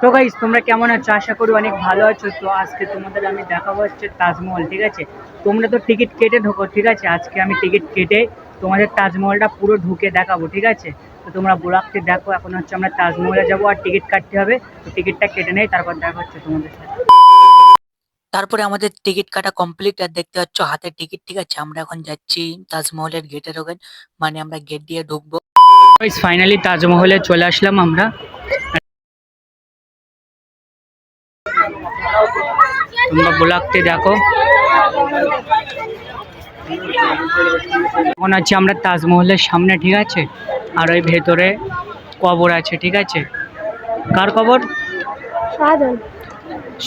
তো গাইস তোমরা কেমন আছো? আশা করি অনেক ভালো আছো। তো আজকে তোমাদের আমি দেখাবো হচ্ছে তাজমহল ঠিক আছে? তোমরা তো টিকিট কেটে ঢোকো ঠিক আছে? আজকে আমি টিকিট কেটে তোমাদের তাজমহলটা পুরো ঢুকে দেখাবো ঠিক আছে? তো তোমরা বোরাককে দেখো এখন হচ্ছে আমরা তাজমহলে যাব আর টিকিট কাটতে হবে। তো টিকিটটা কেটে নেই তারপর দেখা হচ্ছে তোমাদের সাথে। তারপরে আমাদের টিকিট কাটা কমপ্লিট আর দেখতে পাচ্ছ হাতে টিকিট ঠিক আছে? আমরা এখন যাচ্ছি তাজমহলের গেটের ওখানে মানে আমরা গেট দিয়ে ঢুকবো। ফাইনালি তাজমহলে চলে আসলাম আমরা। তোমরা বোলাকতে দেখো। এখন আছি আমরা তাজমহলের সামনে ঠিক আছে? আর ওই ভেতরে কবর আছে ঠিক আছে? কার কবর?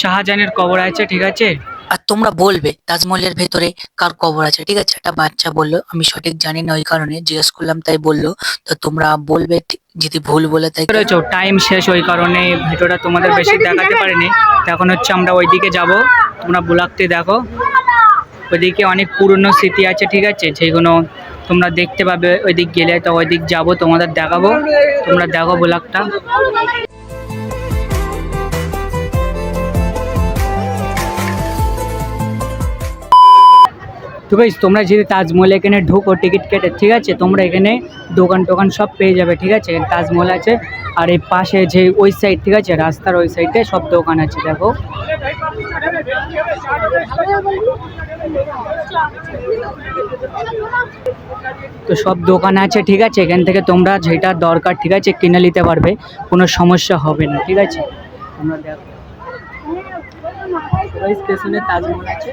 শাহজাহানের কবর আছে ঠিক আছে? আর তোমরা বলবে, তাজমহলের ভেতরে কার কবর আছে? ঠিক আছে? একটা বাচ্চা বলল, আমি সঠিক জানি না ওই কারণে, জিজ্ঞেস করলাম, তাই বলল, তো তোমরা বলবে যদি ভুল বলে তাই টাইম শেষ ওই কারণে ভিডিওটা তোমাদের বেশি দেখাতে পারিনি। এখন হচ্ছে আমরা ওইদিকে যাব। তোমরা বুলাকতে দেখো। ওইদিকে অনেক পুরনো স্মৃতি আছে, ঠিক আছে? যেগুলো তোমরা দেখতে পাবে। ওইদিক গেলে তো ওইদিক যাব, তোমাদের দেখাবো। তোমরা দেখো বুলাকটা তো গাইস তোমরা যদি তাজমহল এখানে ঢুকো, টিকিট কেটে, ঠিক আছে? তোমরা এখানে দোকান টোকান সব পেয়ে যাবে, ঠিক আছে? তাজমহল আছে, আর এই পাশে যে ওই সাইড ঠিক আছে? রাস্তার ওই সাইডে সব দোকান আছে, দেখো। তো সব দোকান আছে, ঠিক আছে? এখান থেকে তোমরা যেটা দরকার, ঠিক আছে, কিনে নিতে পারবে, কোনো সমস্যা হবে না, ঠিক আছে? তোমরা দেখো। স্টেশনে তাজমহল আছে,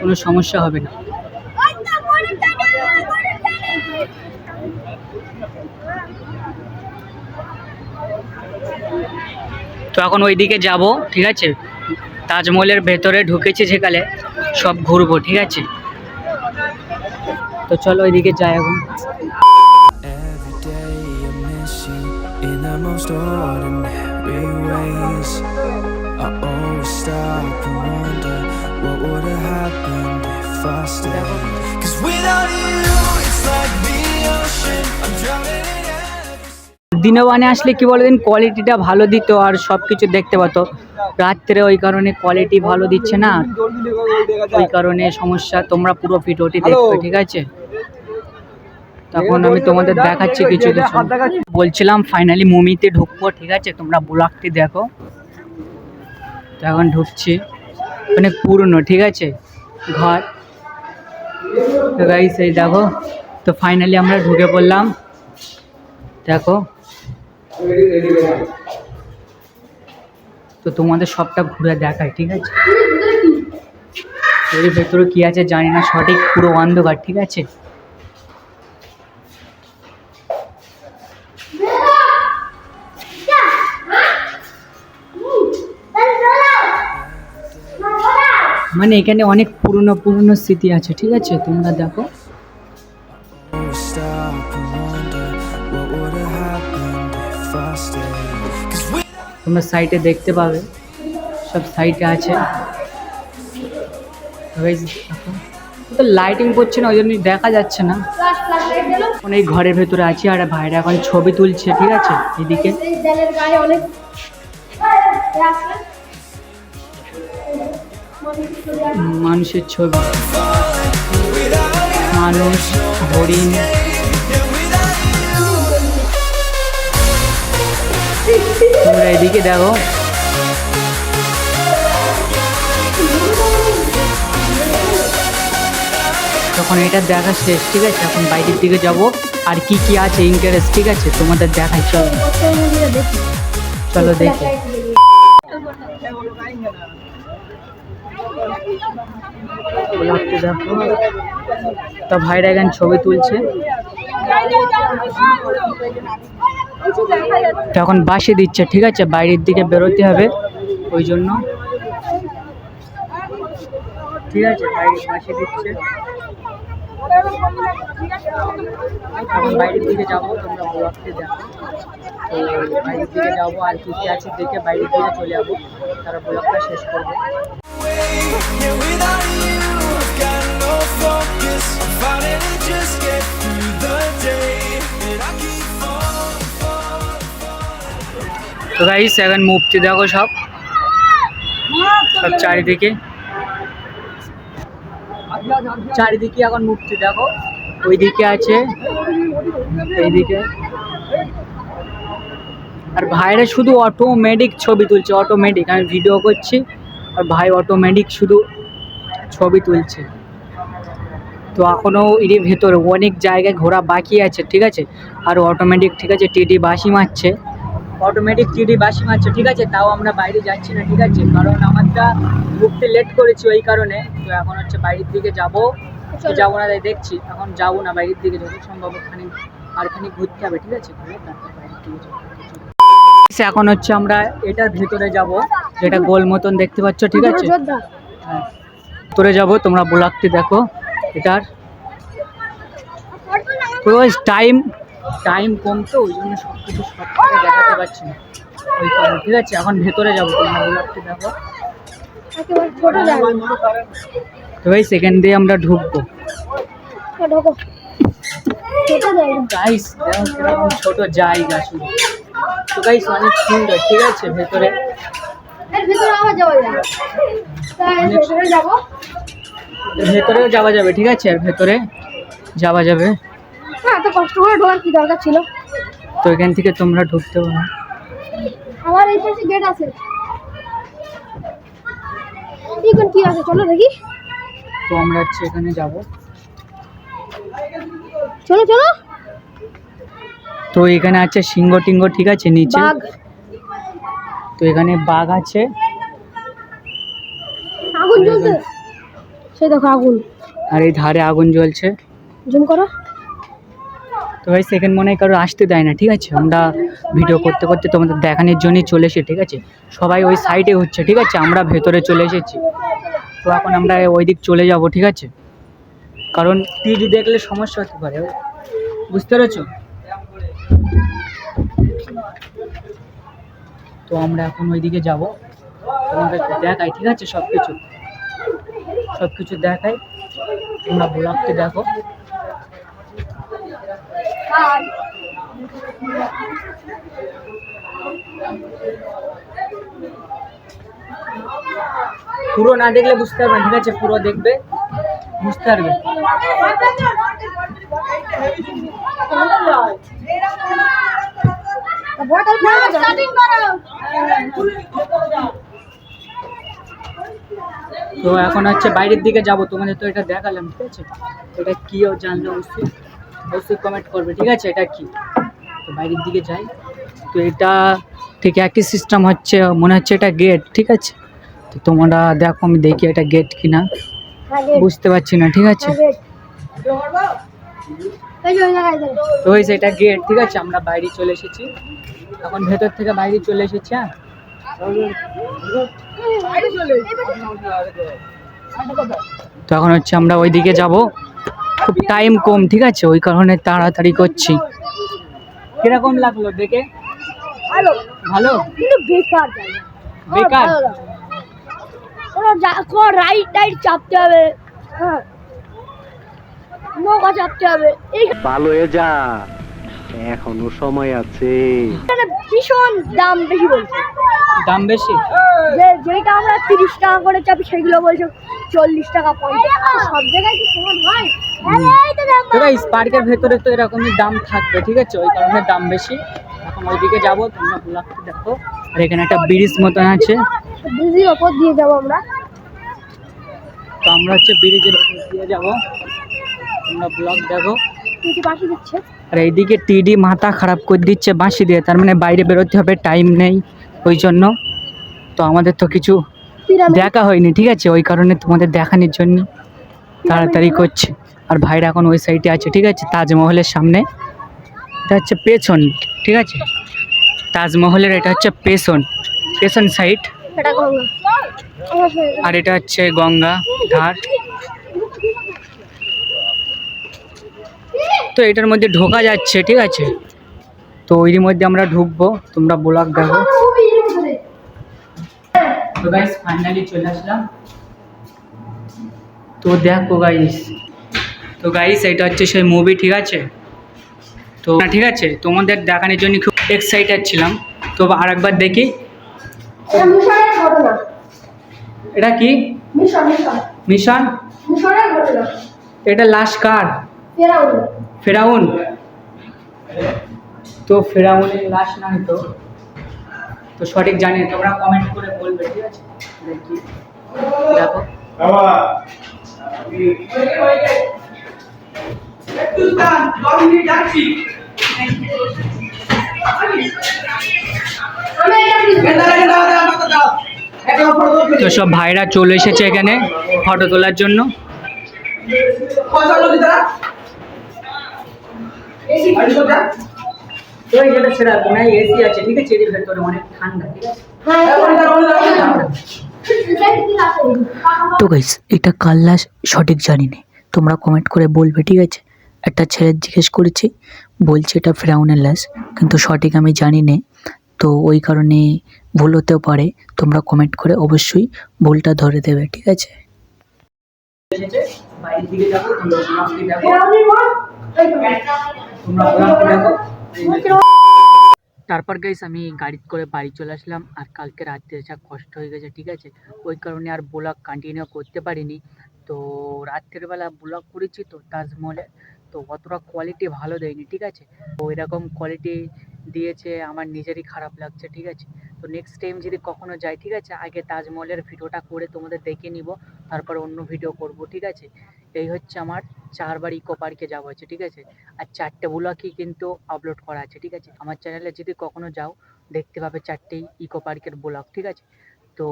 কোনো সমস্যা হবে না। তো এখন ওইদিকে যাব ঠিক আছে তাজমহলের ভেতরে ঢুকেছি সেকালে সব ঘুরবো ঠিক আছে তো চলো ওইদিকে যাই এখন. I always stop and wonder what would have happened stayed. Cause without you, it's like the ocean. I'm drowning in every দিনে ওয়ানে আসলে কি বলে দিন কোয়ালিটিটা ভালো দিত আর সব কিছু দেখতে পাতো। রাত্রে ওই কারণে কোয়ালিটি ভালো দিচ্ছে না। ওই কারণে সমস্যা তোমরা পুরো ভিডিওটি দেখবে ঠিক আছে? তখন আমি তোমাদের দেখাচ্ছি কিছু কিছু। বলছিলাম ফাইনালি মুমিতে ঢুকবো ঠিক আছে? তোমরা ব্লগটি দেখো। তো এখন ঢুকছি। অনেক পুরনো ঠিক আছে? ঘর। গাইস এই দেখো, তো ফাইনালি আমরা ঢুকে পড়লাম। দেখো। তো তোমাদের সবটা ঘুরে দেখায় ঠিক আছে? এর ভেতরে কি আছে জানি না, সঠিক পুরো অন্ধকার, ঠিক আছে? মানে এখানে অনেক পুরনো পুরনো স্মৃতি আছে, ঠিক আছে? তোমরা দেখো। তোমরা সাইটে দেখতে পাবে। সব সাইটে আছে। তো লাইটিং পড়ছে না ওই জন্যই দেখা যাচ্ছে না। এই ঘরের ভেতরে আছি, আর ভাইরা এখন ছবি তুলছে, ঠিক আছে? এদিকে। মানুষের ছবি মানুষ হরিণ তোমরা এদিকে দেখো তখন এটা দেখা শেষ ঠিক আছে এখন বাইরের দিকে যাব আর কি কি আছে ইন্টারেস্ট ঠিক আছে তোমাদের দেখাই চলো চলো দেখি ব্লগটি দেখো তো ভাইরা এখানে ছবি তুলছে। তখন বাসে দিচ্ছে, ঠিক আছে? বাইরের দিকে বেরোতে হবে ওই জন্য। ঠিক আছে, বাইরে বাসে দিচ্ছে। এখন বাইরের দিকে যাব, তোমরা ব্লগটি দেখো। বাইরের দিকে যাব, আর কি কি আছে দেখে বাইরের দিকে চলে যাব। তারা ব্লগটা শেষ করব। তো গাইস এখন মুক্তি দেখো সব। সব চারিদিকে। চারিদিকে এখন মুক্তি দেখো। ওইদিকে আছে, এইদিকে। আর ভাইরা শুধু অটোমেটিক ছবি তুলছে অটোমেটিক আমি ভিডিও করছি। আর ভাই অটোমেটিক শুধু ছবি তুলছে। তো এখনও এর ভেতরে অনেক জায়গায় ঘোরা বাকি আছে ঠিক আছে? আর অটোমেটিক ঠিক আছে টিডি বাসি মারছে। অটোমেটিক টিডি বাসি মারছে ঠিক আছে? তাও আমরা বাইরে যাচ্ছি না ঠিক আছে? কারণ আমারটা ঢুকতে লেট করেছি ওই কারণে। তো এখন হচ্ছে বাইরের দিকে যাব। যাব না তাই দেখছি। এখন যাব না বাইরের দিকে যত সম্ভব ওখানে আর খানিক ঘুরতে হবে ঠিক আছে? ঘুরে তারপর বাইরের দিকে যাব। এখন হচ্ছে আমরা এটার ভেতরে যাব। যেটা গোল মতন দেখতে পাচ্ছ, ঠিক আছে? ভেতরে যাব, তোমরা ব্লগটি দেখো, এটার। পুরো টাইম টাইম কম তো ওই জন্য সব কিছু সব দেখাতে পারছি না। ওই কারণে, ঠিক আছে? এখন ভেতরে যাব, তোমরা ব্লগটি দেখো। তো ভাই সেকেন্ড দিয়ে আমরা ঢুকবো। ছোট জায়গা শুধু। তো গাইস অনেক সুন্দর, ঠিক আছে? ভেতরে এর ভিতরে আবার যাওয়া যায়। তাই ভেতরে যাব। ভেতরেও যাওয়া যাবে ঠিক আছে? আর ভেতরে যাওয়া যাবে। হ্যাঁ এত কষ্ট করে ঢোকার কি দরকার ছিল? তো এখান থেকে তোমরা ঢুকতে পারো। আমার এই পাশে গেট আছে। এখন কি আছে? চলো দেখি। তো আমরা হচ্ছে এখানে যাব। চলো চলো। তো এখানে আছে সিংহ টিঙ্গ ঠিক আছে? নিচে তো এখানে বাঘ আছে। আগুন জ্বলছে? সেই দেখো আগুন। আর এই ধারে আগুন জ্বলছে। জুম করো। তো ভাই সেকেন্ড মনে হয় কারও আসতে দেয় না ঠিক আছে? আমরা ভিডিও করতে করতে তোমাদের দেখানোর জন্যই চলে এসে ঠিক আছে? সবাই ওই সাইডে হচ্ছে ঠিক আছে? আমরা ভেতরে চলে এসেছি। তো এখন আমরা ওই দিক চলে যাব ঠিক আছে? কারণ টিভি দেখলে সমস্যা হতে পারে বুঝতে পেরেছ? তো আমরা এখন ওইদিকে যাব। তোমাদের দেখাই, ঠিক আছে? সব কিছু সব কিছু দেখাই। তোমরা ব্লগটি দেখো। পুরো না দেখলে বুঝতে পারবে ঠিক আছে? পুরো দেখবে। বুঝতে পারবে? স্টার্টিং করো। তো এখন হচ্ছে বাইরের দিকে যাব তোমাদের তো এটা দেখালাম ঠিক আছে? এটা কি ও জানলে অবশ্যই অবশ্যই কমেন্ট করবে ঠিক আছে? এটা কি? তো বাইরের দিকে যাই। তো এটা ঠিক একই সিস্টেম হচ্ছে মনে হচ্ছে এটা গেট ঠিক আছে? তো তোমরা দেখো আমি দেখি এটা গেট কিনা। আগে বুঝতে পারছি না ঠিক আছে? ওই তো ওই সেটা গেট ঠিক আছে? আমরা বাইরে চলে এসেছি। এখন ভেতর থেকে বাইরে চলে এসেছি হ্যাঁ? তো এখন হচ্ছে আমরা ওইদিকে যাব। খুব টাইম কম ঠিক আছে? ওই কারণে তাড়াতাড়ি করছি। কীরকম লাগল দেখে? ভালো। ভালো? কিন্তু বেকার বেকার? কোনো রাইড টাইড চাপতে হবে। হ্যাঁ। নৌকা চাপতে হবে। ভালো হয়ে যা। এখনও সময় আছে। ভীষণ দাম বেশি বলছে। দাম বেশি? যে যেটা আমরা তিরিশ টাকা করে চাপি সেগুলো বলছে চল্লিশ টাকা পঞ্চাশ টাকা। সব জায়গায় কি সমান হয়? এই তো দাম তো গাইস পার্কের ভেতরে তো এরকমই দাম থাকবে ঠিক আছে? ওই কারণে দাম বেশি। এখন ওইদিকে যাব তোমরা ব্লগটি দেখো। আর এখানে একটা ব্রিজ মতন আছে। ব্রিজের ওপর দিয়ে যাব আমরা। তো আমরা হচ্ছে ব্রিজের ওপর দিয়ে যাব। তোমরা ব্লগ দেখো। আর এইদিকে টিডি মাথা খারাপ করে দিচ্ছে বাঁশি দিয়ে তার মানে বাইরে বেরোতে হবে টাইম নেই ওই জন্য। তো আমাদের তো কিছু দেখা হয়নি ঠিক আছে? ওই কারণে তোমাদের দেখানোর জন্য তাড়াতাড়ি করছে। আর ভাইরা এখন ওই সাইডে আছে ঠিক আছে? তাজমহলের সামনে। এটা হচ্ছে পেছন ঠিক আছে? তাজমহলের এটা হচ্ছে পেছন পেছন সাইড আর এটা হচ্ছে গঙ্গা ধার তো এটার মধ্যে ঢোকা যাচ্ছে ঠিক আছে? তো ওই মধ্যে আমরা ঢুকবো তোমরা ব্লগ দেখো। তো গাইস ফাইনালি চলে আসলাম। তো দেখো গাইস তো গাইস এটা হচ্ছে সেই মুভি ঠিক আছে? তো না ঠিক আছে তোমাদের দেখানোর জন্য খুব এক্সাইটেড ছিলাম। তো আর একবার দেখি। এটা কি? মিশন? মিশন এটা লাস্ট কার? ফেরাউন। ফেরাউন। তো ফেরাউনের লাশ নয় তো তো সঠিক জানি না। তোমরা কমেন্ট করে বলবে ঠিক আছে? দেখি। তো সব ভাইরা চলে এসেছে এখানে ফটো তোলার জন্য। তো এটা সেরা কোনায় এসি আছে ঠিক আছে? এর ভেতরে অনেক ঠান্ডা। ঠিক আছে তো গাইস এটা কার লাশ? সঠিক জানি না। তোমরা কমেন্ট করে বলবে ঠিক আছে? একটা ছেলের জিজ্ঞেস করেছি বলছে এটা ফ্রাউনের লাশ কিন্তু সঠিক আমি জানি না। তো ওই কারণে ভুল হতেও পারে। তোমরা কমেন্ট করে অবশ্যই ভুলটা ধরে দেবে ঠিক আছে? তারপর গাইস আমি গাড়িতে করে বাড়ি চলে আসলাম। আর কালকে রাত্রে যা কষ্ট হয়ে গেছে, ঠিক আছে? ওই কারণে আর ব্লগ কন্টিনিউ করতে পারিনি। তো রাত্রের বেলা ব্লগ করেছি তো, তাজমহলে তো অতটা কোয়ালিটি ভালো দেয়নি, ঠিক আছে? তো এরকম কোয়ালিটি দিয়েছে, আমার নিজেরই খারাপ লাগছে, ঠিক আছে? তো নেক্সট টাইম যদি কখনো যাই, ঠিক আছে? আগে তাজমহলের ভিডিওটা করে তোমাদের দেখে নিব, তারপর অন্য ভিডিও করব, ঠিক আছে? এই হচ্ছে আমার চারবার ইকো পার্কে যাওয়া হচ্ছে ঠিক আছে? আর চারটে ব্লগই কিন্তু আপলোড করা আছে, ঠিক আছে? আমার চ্যানেলে যদি কখনো যাও, দেখতে পাবে চারটেই ইকো পার্কের ব্লগ ঠিক আছে? তো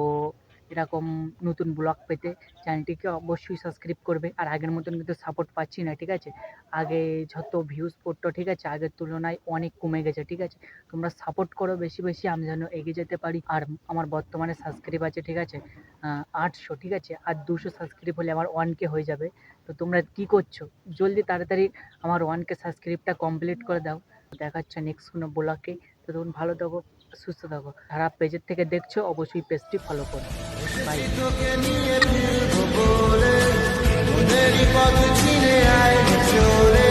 এরকম নতুন ব্লগ পেতে চ্যানেলটিকে অবশ্যই সাবস্ক্রাইব করবে। আর আগের মতন কিন্তু সাপোর্ট পাচ্ছি না, ঠিক আছে? আগে যত ভিউজ পড়তো, ঠিক আছে? আগের তুলনায় অনেক কমে গেছে, ঠিক আছে? তোমরা সাপোর্ট করো বেশি বেশি, আমি যেন এগিয়ে যেতে পারি। আর আমার বর্তমানে সাবস্ক্রাইব আছে, ঠিক আছে? আটশো, ঠিক আছে? আর দুশো সাবস্ক্রাইব হলে আমার ওয়ান কে হয়ে যাবে। তো তোমরা কি করছ? জলদি তাড়াতাড়ি আমার ওয়ান কে সাবস্ক্রাইবটা কমপ্লিট করে দাও। দেখা হচ্ছে নেক্সট কোনো ব্লগে। তো তখন ভালো থাকো, সুস্থ থাকো। যারা পেজের থেকে দেখছ, অবশ্যই পেজটি ফলো করো। বাই নিয়ে ফিরবো বলে পথ চিনে আয় চলে